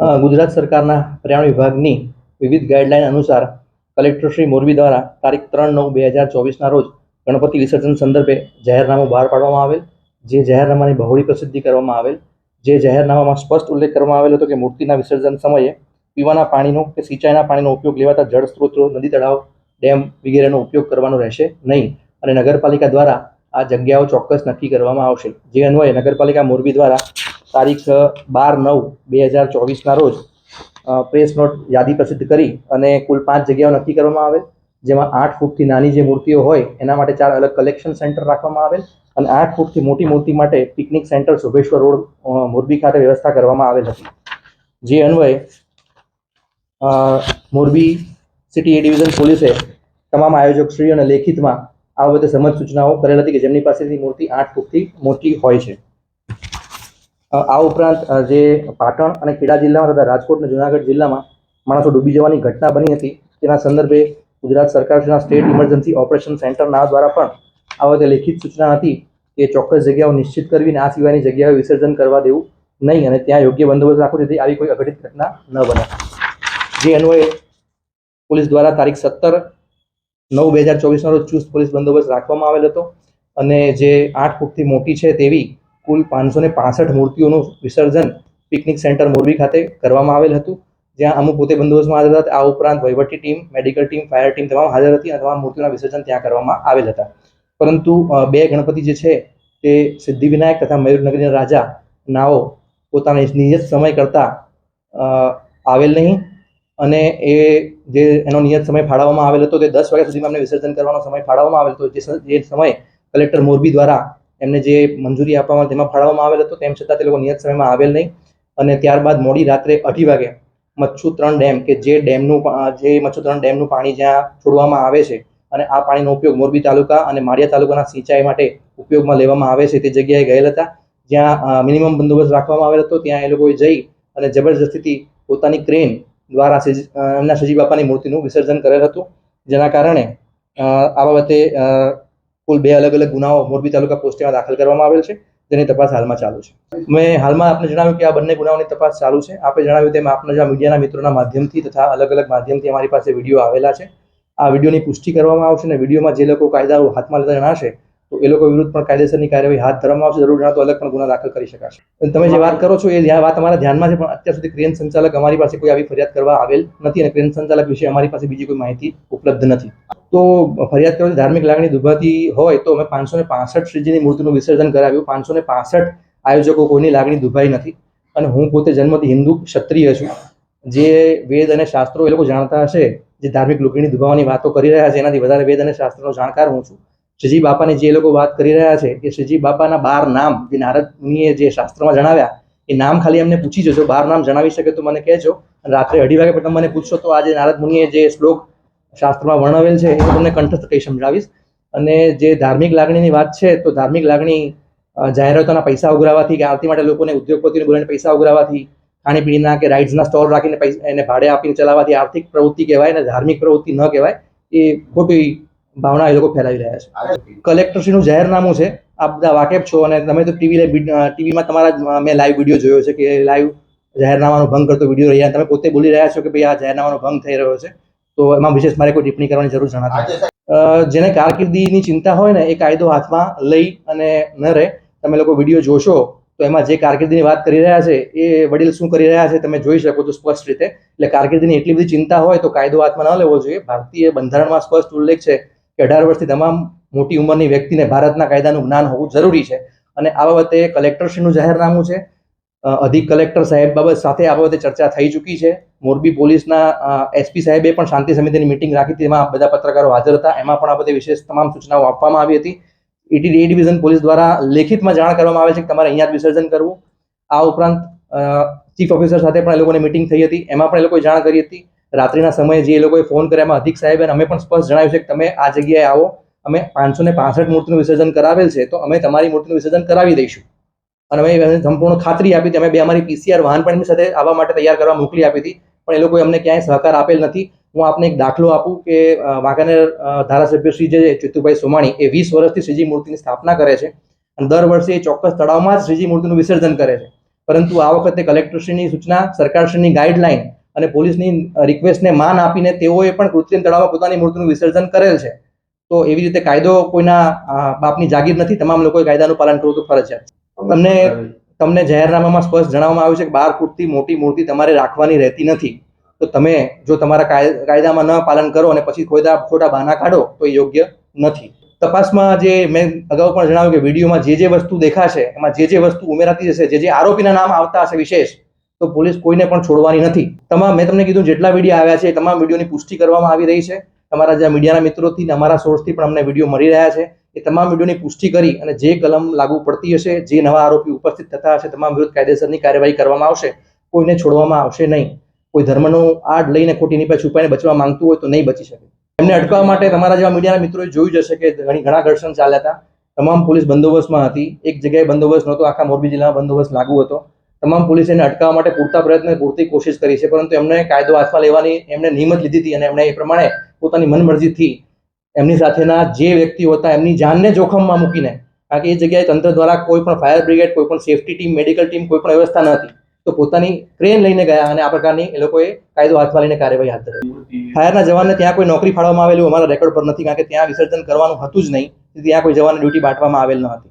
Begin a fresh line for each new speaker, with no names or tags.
ગુજરાત સરકારના પર્યાવરણ વિભાગની વિવિધ ગાઈડલાઈન અનુસાર કલેક્ટર શ્રી મોરબી દ્વારા તારીખ ત્રણ નવ બે હજાર ચોવીસના રોજ ગણપતિ વિસર્જન સંદર્ભે જાહેરનામું બહાર પાડવામાં આવેલ. જે જાહેરનામાની બહોળી પ્રસિદ્ધિ કરવામાં આવેલ. જે જાહેરનામામાં સ્પષ્ટ ઉલ્લેખ કરવામાં આવેલ હતો કે મૂર્તિના વિસર્જન સમયે પીવાના પાણીનો કે સિંચાઈના પાણીનો ઉપયોગ લેવાતા જળ સ્ત્રોતો, નદી તળાવ, ડેમ વગેરેનો ઉપયોગ કરવાનો રહેશે નહીં અને નગરપાલિકા દ્વારા આ જગ્યાઓ ચોક્કસ નક્કી કરવામાં આવશે. જે અન્વયે નગરપાલિકા મોરબી દ્વારા તારીખ બાર નવ બે હજાર ચોવીસના રોજ પ્રેસ નોટ યાદી પ્રસિદ્ધ કરી અને કુલ પાંચ જગ્યાઓ નક્કી કરવામાં આવેલ, જેમાં આઠ ફૂટથી નાની જે મૂર્તિઓ હોય, એના માટે ચાર અલગ કલેક્શન સેન્ટર રાખવામાં આવેલ અને આઠ ફૂટથી મોટી મૂર્તિ માટે picnic centre Shubheshwar road Morbi ખાતે વ્યવસ્થા કરવામાં આવેલ હતી. જે અન્વયે મોરબી સિટી એ ડિવિઝન પોલીસે તમામ આયોજકશ્રીઓને લેખિતમાં આ બાબતે સમજ સૂચનાઓ કરેલ હતી કે જેમની પાસેથી મૂર્તિ આઠ ફૂટથી મોટી હોય છે. આ ઉપરાંત જે પાટણ અને ખેડા જિલ્લામાં તથા રાજકોટ અને જુનાગઢ જિલ્લામાં માણસો ડૂબી જવાની ઘટના બની હતી. તેના સંદર્ભે ગુજરાત સરકારના સ્ટેટ ઇમરજન્સી ઓપરેશન સેન્ટરના દ્વારા પણ આ વખતે લેખિત સૂચના હતી કે ચોક્કસ જગ્યાઓ નિશ્ચિત કરવી અને આ સિવાયની જગ્યાએ વિસર્જન કરવા દેવું નહીં અને ત્યાં યોગ્ય બંદોબસ્ત રાખવો જેથી આવી કોઈ અઘટિત ઘટના ન બને. જે અન્વયે પોલીસ દ્વારા તારીખ સત્તર નવ બે હજાર ચોવીસના રોજ ચુસ્ત પોલીસ બંદોબસ્ત રાખવામાં આવેલ હતો અને જે આઠ ફૂટથી મોટી છે તેવી કુલ પાંચસો ને પાસઠ મૂર્તિઓનું વિસર્જન પિકનિક સેન્ટર મોરબી ખાતે કરવામાં આવેલ હતું. જ્યાં અમુક પોતે બંદોબસ્તમાં હાજર હતા. આ ઉપરાંત વહીવટી team, medical team, fire team તમામ હાજર હતી અને તમામ મૂર્તિઓના વિસર્જન ત્યાં કરવામાં આવેલ હતા. પરંતુ બે ગણપતિ જે છે તે સિદ્ધિવિનાયક તથા મયુરનગરીના રાજા નાઓ પોતાના નિયત સમય કરતાં આવેલ નહીં અને એ જે એનો નિયત સમય ફાળવવામાં આવેલ હતો તે દસ વાગ્યા સુધીમાં એમને વિસર્જન કરવાનો સમય ફાળવવામાં આવેલ હતો. જે સમય કલેક્ટર મોરબી દ્વારા એમને જે મંજૂરી આપવામાં તેમાં ફાળવવામાં આવેલ હતો, તેમ છતાં તે લોકો નિયત સમયમાં આવેલ નહીં. અને ત્યારબાદ મોડી રાત્રે અઢી વાગે મચ્છુ ત્રણ ડેમ કે જે ડેમનું જે મચ્છુ ત્રણ ડેમનું પાણી જ્યાં છોડવામાં આવે છે, અને આ પાણીનો ઉપયોગ મોરબી તાલુકા અને માળિયા તાલુકાના સિંચાઈ માટે ઉપયોગમાં લેવામાં આવે છે, તે જગ્યાએ ગયેલ હતા. જ્યાં મિનિમમ બંદોબસ્ત રાખવામાં આવેલ હતો, ત્યાં એ લોકોએ જઈ અને જબરજસ્તીથી પોતાની ક્રેન દ્વારા એમના સજી બાપાની મૂર્તિનું વિસર્જન કરેલ હતું. જેના કારણે આ બાબતે કુલ બે અલગ અલગ ગુનાઓ મોરબી તાલુકા પોસ્ટેમાં દાખલ કરવામાં આવેલ છે, જેની તપાસ હાલમાં ચાલુ છે. મેં હાલમાં આપને જણાવ્યું કે આ બંને ગુનાઓની તપાસ ચાલુ છે. આપણે જણાવ્યું તેમ આપના જે મીડિયાના મિત્રોના માધ્યમથી તથા અલગ અલગ માધ્યમથી અમારી પાસે વીડિયો આવેલા છે. આ વિડીયોની પુષ્ટિ કરવામાં આવશે અને વિડીયોમાં જે લોકો કાયદાઓ હાથમાં લેતા જણાશે, તો એ લોકો વિરુદ્ધ પણ કાયદેસરની કાર્યવાહી હાથ ધરવામાં આવશે. જરૂર જણાતો અલગ પણ ગુના દાખલ કરી શકાશે. તમે જે વાત કરો છો, એ વાત અમારા ધ્યાનમાં છે, પણ અત્યાર સુધી ક્રેન સંચાલક અમારી પાસે કોઈ આવી ફરિયાદ કરવા આવેલ નથી અને ક્રેન સંચાલક વિશે અમારી પાસે બીજી કોઈ માહિતી ઉપલબ્ધ નથી. તો ફરિયાદ કરવાની ધાર્મિક લાગણી દુભાતી હોય તો અમે પાંચસો ને પાસઠ શ્રીજીની મૂર્તિનું વિસર્જન કરાવ્યું. પાંચસો ને પાસઠ આયોજકો કોઈની લાગણી દુભાઈ નથી. અને હું પોતે જન્મથી હિન્દુ ક્ષત્રિય છું. જે વેદ અને શાસ્ત્રો એ લોકો જાણતા હશે, જે ધાર્મિક લુકડીની દુભાવવાની વાતો કરી રહ્યા છે, એનાથી વધારે વેદ અને શાસ્ત્રનો જાણકાર હું છું. શ્રીજી બાપાની જે લોકો વાત કરી રહ્યા છે, એ શ્રીજી બાપાના બાર નામ, જે નારદ મુનિએ જે શાસ્ત્રમાં જણાવ્યા, એ નામ ખાલી એમને પૂછી જજો. બાર નામ જણાવી શકે તો મને કહેજો. અને રાત્રે અઢી વાગે પણ તમે મને પૂછશો તો આજે નારદ મુનિએ જે શ્લોક શાસ્ત્રમાં વર્ણવેલ છે એ તમને કંઠસ્થ કહી સમજાવીશ. અને જે ધાર્મિક લાગણીની વાત છે, તો ધાર્મિક લાગણી જાહેરાતોના પૈસા ઉઘરાવવાથી કે આરતી માટે લોકોને ઉદ્યોગપતિઓને બોલાવીને પૈસા ઉઘરાવવાથી ખાણીપીણીના કે રાઇડ્સના સ્ટોલ રાખીને એને ભાડે આપીને ચલાવવાથી આર્થિક પ્રવૃત્તિ કહેવાય અને ધાર્મિક પ્રવૃત્તિ ન કહેવાય, એ ખોટી ભાવના એ લોકો ફેલાવી રહ્યા છે. કલેક્ટરશ્રીનું જાહેરનામું છે, આપ બધા વાકેફ છો અને તમે તો ટીવી ટીવીમાં તમારા મેં લાઈવ વીડિયો જોયો છે કે લાઈવ જાહેરનામાનો ભંગ કરતો વીડિયો રહ્યા, તમે પોતે બોલી રહ્યા છો કે ભાઈ આ જાહેરનામાનો ભંગ થઈ રહ્યો છે. તો એમાં વિશેષ મારે કોઈ ટિપ્પણી કરવાની જરૂર જણાતી. જેને કારકિર્દીની ચિંતા હોય ને એ કાયદો હાથમાં લઈ અને ન રહે તમે લોકો વીડિયો જોશો તો એમાં જે કારકિર્દીની વાત કરી રહ્યા છે એ વડીલ શું કરી રહ્યા છે તમે જોઈ શકો છો સ્પષ્ટ રીતે. એટલે કારકિર્દીની એટલી બધી ચિંતા હોય તો કાયદો હાથમાં ન લેવો જોઈએ. ભારતીય બંધારણમાં સ્પષ્ટ ઉલ્લેખ છે કે અઢાર વર્ષથી તમામ મોટી ઉંમરની વ્યક્તિને ભારતના કાયદાનું જ્ઞાન હોવું જરૂરી છે. અને આ બાબતે કલેક્ટરશ્રીનું જાહેરનામું છે. અધિક કલેક્ટર સાહેબ બાબત સાથે આ બાબતે ચર્ચા થઈ ચૂકી છે. મોરબી પોલીસના એસપી સાહેબે પણ શાંતિ સમિતિની મિટિંગ રાખી હતી. એમાં બધા પત્રકારો હાજર હતા. એમાં પણ આ બધી વિશેષ તમામ સૂચનાઓ આપવામાં આવી હતી. ઈટી એ ડિવિઝન પોલીસ દ્વારા લેખિતમાં જાણ કરવામાં આવે છે કે તમારે અહીંયા જ વિસર્જન કરવું. આ ઉપરાંત ચીફ ઓફિસર સાથે પણ એ લોકોની મિટિંગ થઈ હતી. એમાં પણ એ લોકોએ જાણ કરી હતી. રાત્રિના સમયે જે એ લોકોએ ફોન કર્યા એમાં અધિક સાહેબે અમે પણ સ્પષ્ટ જણાવ્યું છે કે તમે આ જગ્યાએ આવો. અમે પાંચસો ને પાસઠ મૂર્તિનું વિસર્જન કરાવેલ છે. તો અમે તમારી મૂર્તિનું વિસર્જન કરાવી દઈશું. અને અમે સંપૂર્ણ ખાતરી આપી હતી. અમે બે અમારી પીસીઆર વાહન પણ એમની સાથે આવવા માટે તૈયાર કરવા મોકલી આપી હતી. પણ એ લોકોએ અમને ક્યાંય સહકાર આપેલ નથી. હું આપને એક દાખલો આપું કે વાંકાનેર ધારાસભ્ય શ્રી જે ચિત્તુભાઈ સોમાણી એ વીસ વર્ષથી શ્રીજી મૂર્તિની સ્થાપના કરે છે અને દર વર્ષે એ ચોક્કસ તળાવમાં જ શ્રીજી મૂર્તિનું વિસર્જન કરે છે. પરંતુ આ વખતે કલેક્ટરશ્રીની સૂચના, સરકારશ્રીની ગાઈડલાઈન અને પોલીસની રિક્વેસ્ટને માન આપીને તેઓએ પણ કૃત્રિમ તળાવમાં પોતાની મૂર્તિનું વિસર્જન કરેલ છે. તો એવી રીતે કાયદો કોઈના બાપની જાગીર નથી. તમામ લોકોએ કાયદાનું પાલન કરવું તો ફરજિયાત છે. તમને તમને જાહેરનામામાં સ્પષ્ટ જણાવવામાં આવ્યું છે કે બાર ફૂટથી મોટી મૂર્તિ તમારે રાખવાની રહેતી નથી. તો તમે જો તમારા કાયદામાં ન પાલન કરો અને પછી ખોટા ખોટા બહાના કાઢો તો એ યોગ્ય નથી. તપાસમાં જે મેં અગાઉ પણ જણાવ્યું કે વિડીયોમાં જે જે વસ્તુ દેખાશે એમાં જે જે વસ્તુ ઉમેરાતી જશે જે જે આરોપીના નામ આવતા હશે વિશેષ તો પોલીસ કોઈને પણ છોડવાની નથી. તમામ મેં તમને કીધું જેટલા વીડિયો આવ્યા છે એ તમામ વિડીયોની પુષ્ટિ કરવામાં આવી રહી છે. તમારા જે મીડિયાના મિત્રોથી અમારા સોર્સથી પણ અમને વીડિયો મળી રહ્યા છે. એ તમામ વિડીયોની પુષ્ટિ કરી અને જે કલમ લાગુ પડતી હશે, જે નવા આરોપી ઉપસ્થિત થતા હશે, તમામ વિરુદ્ધ કાયદેસરની કાર્યવાહી કરવામાં આવશે, કોઈને છોડવામાં આવશે નહીં. કોઈ ધર્મનો આડ લઈને ખોટીની પાસે છુપાઈને બચવા માંગતું હોય તો નહીં બચી શકે. એમને અટકાવવા માટે તમારા જેવા મીડિયાના મિત્રોએ જોયું જ હશે કે ઘણી ઘણા ઘર્ષણ ચાલ્યા હતા. તમામ પોલીસ બંદોબસ્તમાં હતી. એક જગ્યાએ બંદોબસ્ત નહોતો. આખા મોરબી જિલ્લામાં બંદોબસ્ત લાગુ હતો. તમામ પોલીસે એને અટકાવવા માટે પૂરતા પ્રયત્ન પૂરતી કોશિશ કરી છે, પરંતુ એમને કાયદો હાથમાં લેવાની એમને નિયમત લીધી હતી અને એમણે એ પ્રમાણે પોતાની મનમરજીથી એમની સાથેના જે વ્યક્તિઓ હતા, એમની જાનને જોખમમાં મૂકીને, કારણ કે એ જગ્યાએ તંત્ર દ્વારા કોઈ પણ ફાયર બ્રિગેડ, કોઈ પણ સેફટી ટીમ, મેડિકલ ટીમ, કોઈ પણ વ્યવસ્થા ન હતી. તો પોતાની ક્રેન લઈને ગયા અને આ પ્રકારની એ લોકોએ કાયદો હાથમાં લઈને કાર્યવાહી હાથ ધરી. ફાયરના જવાનને ત્યાં કોઈ નોકરી ફાળવવામાં આવેલું અમારા રેકોર્ડ પર નથી, કારણ કે ત્યાં વિસર્જન કરવાનું હતું જ નહીં. ત્યાં કોઈ જવાનને ડ્યુટી બાંટવામાં આવેલ ન હતી.